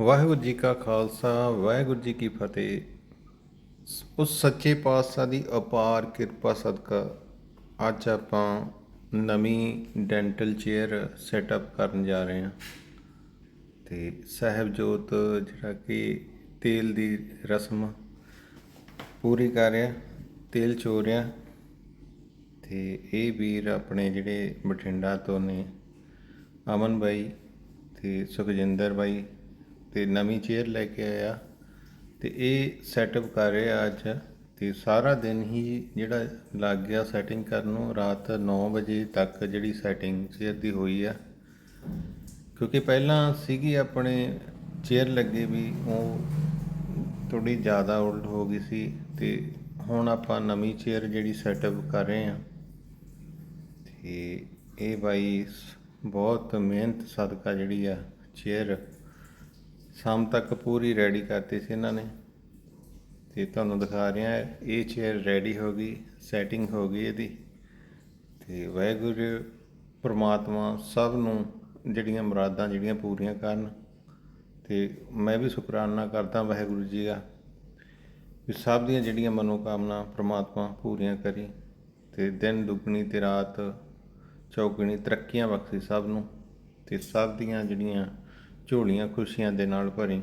ਵਾਹਿਗੁਰੂ ਜੀ ਕਾ ਖਾਲਸਾ, ਵਾਹਿਗੁਰੂ ਜੀ ਕੀ ਫਤਿਹ। ਉਸ ਸੱਚੇ ਪਾਤਸ਼ਾਹ ਦੀ ਅਪਾਰ ਕਿਰਪਾ ਸਦਕਾ ਅੱਜ ਆਪਾਂ ਨਵੀਂ ਡੈਂਟਲ ਚੇਅਰ ਸੈਟਅਪ ਕਰਨ ਜਾ ਰਹੇ ਹਾਂ। ਤੇ ਸਾਹਿਬਜੋਤ ਜਿਹੜਾ ਕਿ ਤੇਲ ਦੀ ਰਸਮ ਪੂਰੀ ਕਰ ਰਿਹਾ, ਤੇਲ ਚੋ ਰਿਹਾ। ਤੇ ਇਹ ਵੀਰ ਆਪਣੇ ਜਿਹੜੇ ਬਠਿੰਡਾ ਤੋਂ ਨੇ, ਅਮਨ ਬਾਈ ਤੇ ਸੁਖਜਿੰਦਰ ਬਾਈ। ਤੇ ਨਵੀਂ ਚੇਅਰ ਲੈ ਕੇ ਆਇਆ ਤੇ ਇਹ ਸੈਟਅਪ ਕਰ ਰਿਹਾ ਅੱਜ ਤੇ ਸਾਰਾ ਦਿਨ ਹੀ ਜਿਹੜਾ ਲੱਗ ਗਿਆ ਸੈਟਿੰਗ ਕਰਨ ਨੂੰ, ਰਾਤ 9 ਵਜੇ ਤੱਕ ਜਿਹੜੀ ਸੈਟਿੰਗ ਚੇਅਰ ਦੀ ਹੋਈ ਆ। ਕਿਉਂਕਿ ਪਹਿਲਾਂ ਸੀਗੀ ਆਪਣੇ ਚੇਅਰ ਲੱਗੇ ਵੀ ਉਹ ਥੋੜੀ ਜ਼ਿਆਦਾ ਉਲਟ ਹੋ ਗਈ ਸੀ ਤੇ ਹੁਣ ਆਪਾਂ ਨਵੀਂ ਚੇਅਰ ਜਿਹੜੀ ਸੈਟਅਪ ਕਰ ਰਹੇ ਹਾਂ। ਤੇ ਇਹ ਬਾਈ ਸ- ਬਹੁਤ ਮਿਹਨਤ ਸਦਕਾ ਜਿਹੜੀ ਆ ਚੇਅਰ ਸ਼ਾਮ ਤੱਕ ਪੂਰੀ ਰੈਡੀ ਕਰਤੀ ਸੀ ਇਹਨਾਂ ਨੇ। ਤੇ ਤੁਹਾਨੂੰ ਦਿਖਾ ਰਿਹਾ, ਇਹ ਚੇਅਰ ਰੈਡੀ ਹੋ ਗਈ ਸੈਟਿੰਗ ਹੋ ਗਈ ਇਹਦੀ। ਤੇ ਵਾਹਿਗੁਰੂ, ਪ੍ਰਮਾਤਮਾ ਸਭ ਨੂੰ ਜਿਹੜੀਆਂ ਮੁਰਾਦਾਂ ਜਿਹੜੀਆਂ ਪੂਰੀਆਂ ਕਰਨ। ਤੇ ਮੈਂ ਵੀ ਸ਼ੁਕਰਾਨਾ ਕਰਦਾ ਵਾਹਿਗੁਰੂ ਜੀ ਦਾ ਵੀ ਸਭ ਦੀਆਂ ਜਿਹੜੀਆਂ ਮਨੋਕਾਮਨਾ ਪ੍ਰਮਾਤਮਾ ਪੂਰੀਆਂ ਕਰੀ। ਤੇ ਦਿਨ ਦੁੱਗਣੀ ਤੇ ਰਾਤ ਚੌਗਣੀ ਤਰੱਕੀਆਂ ਬਖਸ਼ੀ ਸਭ ਨੂੰ। ਤੇ ਸਭ ਦੀਆਂ ਜਿਹੜੀਆਂ ਝੋਲੀਆਂ ਖੁਸ਼ੀਆਂ ਦੇ ਨਾਲ ਭਰੀ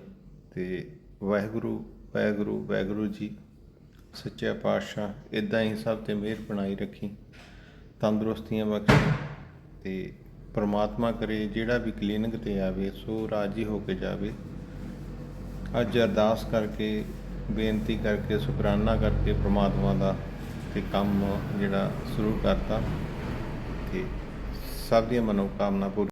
ਤੇ ਵਾਹਿਗੁਰੂ ਵਾਹਿਗੁਰੂ ਵਾਹਿਗੁਰੂ ਜੀ, ਸੱਚਾ ਪਾਤਸ਼ਾਹ ਇਦਾਂ ਹੀ ਸਭ ਤੇ ਮਿਹਰ ਬਣਾਈ ਰੱਖੀ, ਤੰਦਰੁਸਤੀਆਂ ਬਖਸ਼ੀ ਤੇ ਪ੍ਰਮਾਤਮਾ ਕਰੇ ਜਿਹੜਾ ਵੀ ਕਲੀਨਿਕ ਤੇ ਆਵੇ, ਸੋ ਰਾਜੀ ਹੋ ਕੇ ਜਾਵੇ। ਅੱਜ ਅਰਦਾਸ ਕਰਕੇ, ਬੇਨਤੀ ਕਰਕੇ, ਸ਼ੁਕਰਾਨਾ ਕਰਕੇ ਪ੍ਰਮਾਤਮਾ ਦਾ ਤੇ ਕੰਮ ਜਿਹੜਾ ਸ਼ੁਰੂ ਕਰਤਾ ਤੇ ਸਭ ਦੀਆਂ ਮਨੋਕਾਮਨਾ ਪੂਰੀ